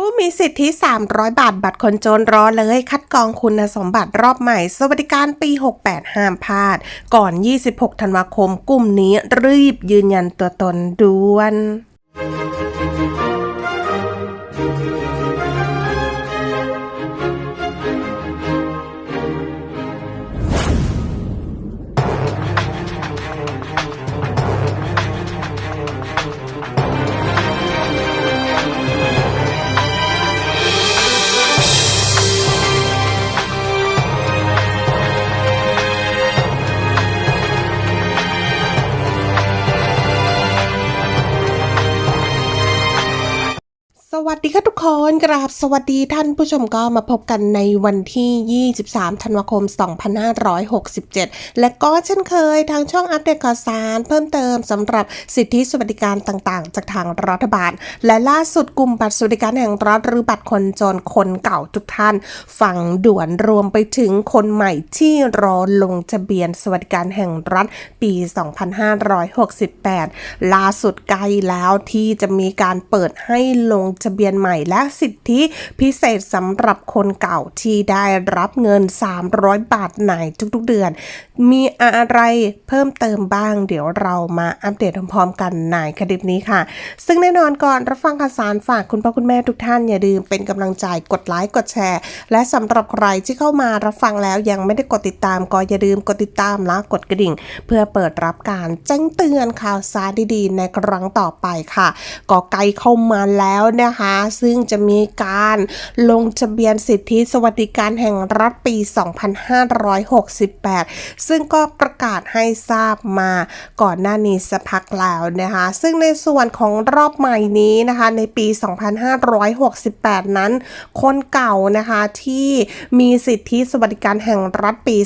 ผู้มีสิทธิ 300 บาท บัตรคนจนรอเลย คัดกรองคุณสมบัติรอบใหม่ สวัสดิการปี 68 ห้ามพลาด ก่อน 26 ธันวาคม กลุ่มนี้รีบยืนยันตัวตนด่วน กคนกราบสวัสดีท่านผู้ชมก็มาพบกันในวันที่ 23 ธันวาคม 2567 และก็เช่นเคยทางช่องอัปเดตข่าวสาร เพิ่มเติมสำหรับสิทธิสวัสดิการต่างๆ จากทางรัฐบาล และล่าสุดกลุ่มบัตรสวัสดิการแห่งรัฐหรือบัตรคนจนคนเก่าทุกท่านฟังด่วนรวมไปถึงคนใหม่ที่รอลงทะเบียนสวัสดิการแห่งรัฐปี 2568 ล่าสุดใกล้แล้วที่จะมีการเปิดให้ลงทะเบียนใหม่และสิทธิพิเศษสำหรับคนเก่าที่ได้รับเงิน 300 บาทในทุกๆเดือน มีอะไรเพิ่มเติมบ้าง เดี๋ยวเรามาอัปเดตพร้อมๆกันในคลิปนี้ค่ะ ซึ่งแน่นอนก่อนรับฟังข่าวสารฝากคุณพ่อคุณแม่ทุกท่านอย่าลืมเป็นกำลังใจกดไลค์กดแชร์ และสำหรับใครที่เข้ามารับฟังแล้วยังไม่ได้กดติดตามก็อย่าลืมกดติดตามและกดกระดิ่ง เพื่อเปิดรับการแจ้งเตือนข่าวสารดีๆ ในครั้งต่อไปค่ะก็ใกลเข้ามาแล้วนะคะ ซึ่งจะมีการลงทะเบียนสิทธิสวัสดิการแห่งรัฐปี 2568 ซึ่งก็ประกาศให้ทราบมาก่อนหน้านี้สักพักแล้วนะคะ ซึ่งในส่วนของรอบใหม่นี้นะคะในปี 2568 นั้น คนเก่านะคะที่มีสิทธิสวัสดิการแห่งรัฐปี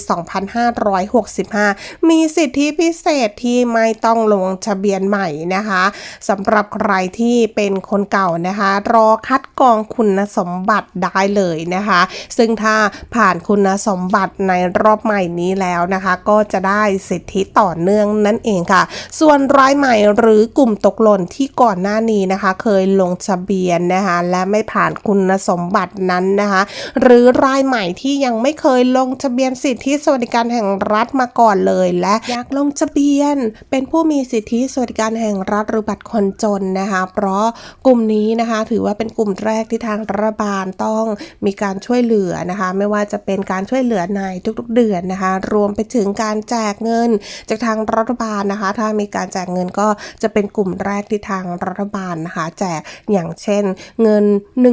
2565 มีสิทธิพิเศษที่ไม่ต้องลงทะเบียนใหม่นะคะสำหรับใครที่เป็นคนเก่านะคะ รอคัดกรองคุณสมบัติได้เลยนะคะ ซึ่งถ้าผ่านคุณสมบัติในรอบใหม่นี้แล้วนะคะ ก็จะได้สิทธิต่อเนื่องนั่นเองค่ะ ส่วนรายใหม่หรือกลุ่มตกหล่นที่ก่อนหน้านี้นะคะ เคยลงทะเบียนนะคะและไม่ผ่านคุณสมบัตินั้นนะคะ หรือรายใหม่ที่ยังไม่เคยลงทะเบียนสิทธิสวัสดิการแห่งรัฐมาก่อนเลยและอยากลงทะเบียน เป็นผู้มีสิทธิสวัสดิการแห่งรัฐหรือบัตรคนจนนะคะ เพราะกลุ่มนี้นะคะ ถือว่าเป็นกลุ่มแรกที่ทางรัฐบาลต้องมีการช่วยเหลือนะคะ ไม่ว่าจะเป็นการช่วยเหลือในทุกๆเดือนนะคะ รวมไปถึงการแจกเงิน จากทางรัฐบาลนะคะ ถ้ามีการแจกเงินก็จะเป็นกลุ่มแรกที่ทางรัฐบาลนะคะ แจกอย่างเช่นเงิน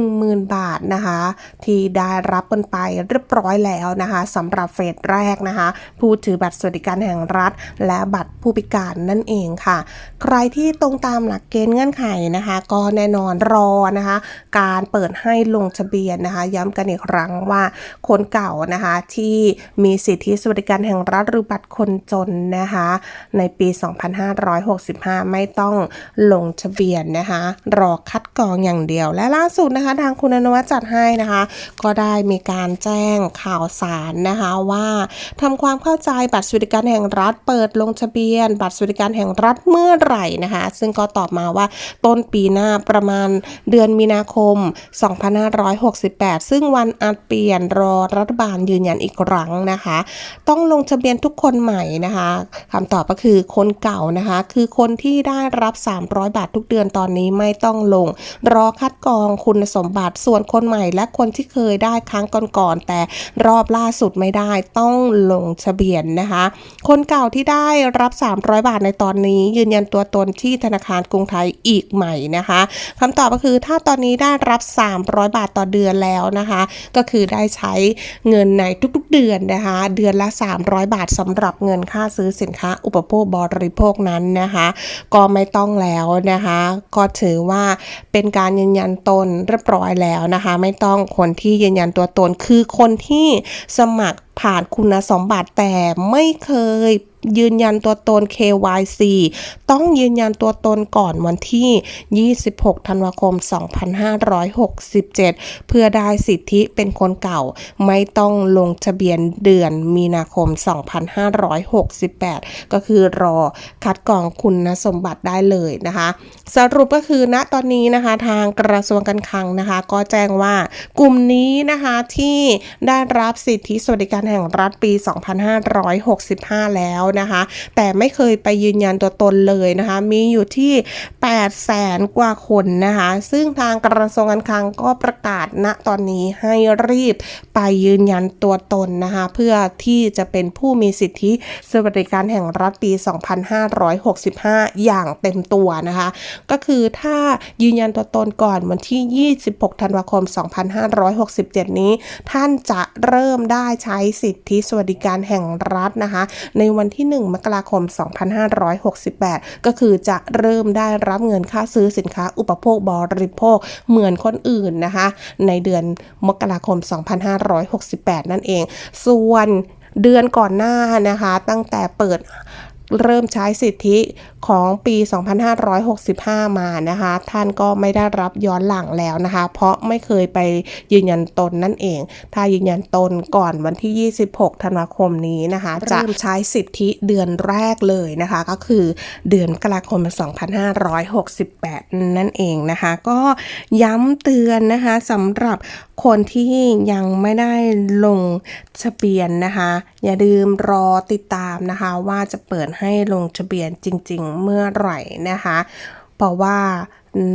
10,000 บาทนะคะ ที่ได้รับกันไปเรียบร้อยแล้วนะคะสำหรับเฟสแรกนะคะ ผู้ถือบัตรสวัสดิการแห่งรัฐ และบัตรผู้พิการนั่นเองค่ะ ใครที่ตรงตามหลักเกณฑ์เงื่อนไขนะคะ ก็แน่นอนรอนะคะการเปิดให้ลงทะเบียนนะคะ ย้ำกันอีกครั้งว่าคนเก่านะคะที่มีสิทธิสวัสดิการแห่งรัฐหรือบัตรคนจนนะคะในปี 2565 ไม่ต้องลงทะเบียนนะคะรอคัดกรองอย่างเดียว และล่าสุดนะคะทางคุณอนวัฒน์จัดให้นะคะ ก็ได้มีการแจ้งข่าวสารนะคะว่าทำความเข้าใจบัตรสวัสดิการแห่งรัฐเปิดลงทะเบียน บัตรสวัสดิการแห่งรัฐเมื่อไหร่นะคะ ซึ่งก็ตอบมาว่าต้นปีหน้าประมาณเดือนมีนาคมม 2568 ซึ่งวันอาจเปลี่ยนรอรัฐบาลยืนยันอีกครั้งนะคะ ต้องลงทะเบียนทุกคนใหม่นะคะคำตอบก็คือคนเก่านะคะ คือคนที่ได้รับ 300 บาททุกเดือนตอนนี้ไม่ต้องลง รอคัดกรองคุณสมบัติส่วนคนใหม่และคนที่เคยได้ครั้งก่อนๆแต่รอบล่าสุดไม่ได้ต้องลงทะเบียนนะคะ คนเก่าที่ได้รับ 300 บาทในตอนนี้ ยืนยันตัวตนที่ธนาคารกรุงไทยอีกใหม่นะคะคำตอบก็คือถ้าตอนนี้ได้รับ 300 บาทต่อเดือนแล้วนะคะ ก็คือได้ใช้เงินในทุกๆเดือนนะคะ เดือนละ 300 บาทสำหรับเงินค่าซื้อสินค้า อุปโภคบริโภคนั้นนะคะ ก็ไม่ต้องแล้วนะคะ ก็ถือว่าเป็นการยืนยันตนเรียบร้อยแล้วนะคะ ไม่ต้องคนที่ยืนยันตัวตนคือคนที่สมัคร ผ่านคุณสมบัติแต่ไม่เคยยืนยันตัวตน KYC ต้องยืนยันตัวตนก่อนวันที่ 26 ธันวาคม 2567 เพื่อได้สิทธิเป็นคนเก่า ไม่ต้องลงทะเบียนเดือนมีนาคม 2568 ก็คือรอคัดกรองคุณสมบัติได้เลยนะคะ สรุปก็คือณตอนนี้นะคะทางกระทรวงการคลังนะคะ ก็แจ้งว่ากลุ่มนี้นะคะที่ได้รับสิทธิสวัสดิการแห่งรัฐปี 2565 แล้วนะคะ แต่ไม่เคยไปยืนยันตัวตนเลยนะคะ มีอยู่ที่ 8 แสนกว่าคนนะคะ ซึ่งทางกระทรวงการคลังก็ประกาศณตอนนี้ให้รีบไปยืนยันตัวตนนะคะ เพื่อที่จะเป็นผู้มีสิทธิสวัสดิการแห่งรัฐปี 2565 อย่างเต็มตัวนะคะ ก็คือถ้ายืนยันตัวตนก่อนวันที่ 26 ธันวาคม 2567 นี้ ท่านจะเริ่มได้ใช้สิทธิสวัสดิการแห่งรัฐนะคะ ในวันที่ 1 มกราคม 2568 ก็คือจะเริ่มได้รับเงินค่าซื้อสินค้าอุปโภคบริโภคเหมือนคนอื่นนะคะ ในเดือนมกราคม 2568 นั่นเอง ส่วนเดือนก่อนหน้านะคะ ตั้งแต่เปิดเริ่มใช้สิทธิของปี 2565 มานะคะ ท่านก็ไม่ได้รับย้อนหลังแล้วนะคะ เพราะไม่เคยไปยืนยันตนนั่นเอง ถ้ายืนยันตนก่อนวันที่ 26 ธันวาคมนี้นะคะ จะใช้สิทธิเดือนแรกเลยนะคะ ก็คือเดือนกราคม 2568 นั่นเองนะคะ ก็ย้ำเตือนนะคะสำหรับคนที่ยังไม่ได้ลงทะเบียนนะคะ อย่าลืมรอติดตามนะคะ ว่าจะเปิดให้ลงทะเบียนจริงๆเมื่อไหร่นะคะ เพราะว่า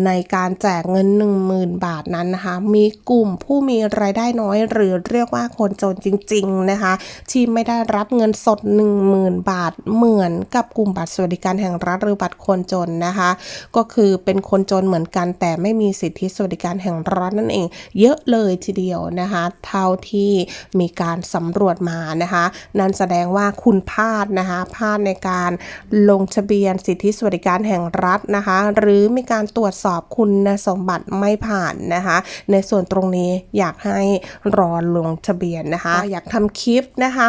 ในการแจกเงิน 10,000 บาทนั้นนะคะ มีกลุ่มผู้มีรายได้น้อย หรือเรียกว่าคนจนจริง ๆ นะคะ ที่ไม่ได้รับเงินสด 10,000 บาทเหมือนกับกลุ่มบัตรสวัสดิการแห่งรัฐหรือบัตรคนจนนะคะ ก็คือเป็นคนจนเหมือนกันแต่ไม่มีสิทธิสวัสดิการแห่งรัฐนั่นเอง เยอะเลยทีเดียวนะคะ เท่าที่มีการสำรวจมานะคะ นั่นแสดงว่าคุณพลาดนะคะพลาดในการลงทะเบียนสิทธิสวัสดิการแห่งรัฐนะคะ หรือมีการตรวจวจสอบคุณสมบัติไม่ผ่านนะคะ ในส่วนตรงนี้อยากให้รอลงทะเบียนนะคะ อยากทำคลิปนะคะ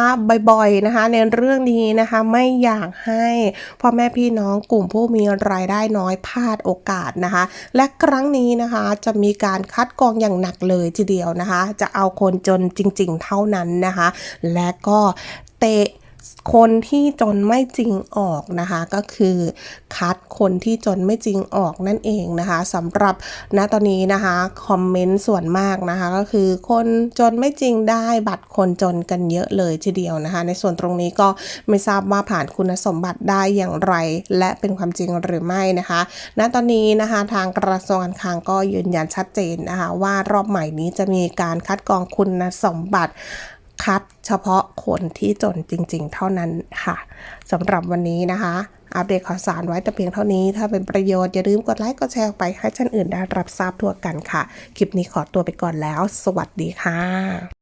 บ่อยๆนะคะ ในเรื่องนี้นะคะไม่อยากให้พ่อแม่พี่น้องกลุ่มผู้มีรายได้น้อยพลาดโอกาสนะคะ และครั้งนี้นะคะจะมีการคัดกรองอย่างหนักเลยทีเดียวนะคะ จะเอาคนจนจริง ๆ เท่านั้นนะคะ และก็เตะ คนที่จนไม่จริงออกนะคะ ก็คือคัดคนที่จนไม่จริงออกนั่นเองนะคะสำหรับณตอนนี้นะคะคอมเมนต์ส่วนมากนะคะ ก็คือคนจนไม่จริงได้บัตรคนจนกันเยอะเลยทีเดียวนะคะ ในส่วนตรงนี้ก็ไม่ทราบว่าผ่านคุณสมบัติได้อย่างไร และเป็นความจริงหรือไม่นะคะ ณตอนนี้นะคะทางกระทรวงการคลังก็ยืนยันชัดเจนนะคะว่ารอบใหม่นี้จะมีการคัดกรองคุณสมบัติ คัดเฉพาะคนที่จนจริง ๆ เท่านั้นค่ะสำหรับวันนี้นะคะ อัปเดตข่าวสารไว้แต่เพียงเท่านี้ ถ้าเป็นประโยชน์อย่าลืมกดไลค์กดแชร์ไปให้ท่านอื่นได้รับทราบทั่วกันค่ะ คลิปนี้ขอตัวไปก่อนแล้ว สวัสดีค่ะ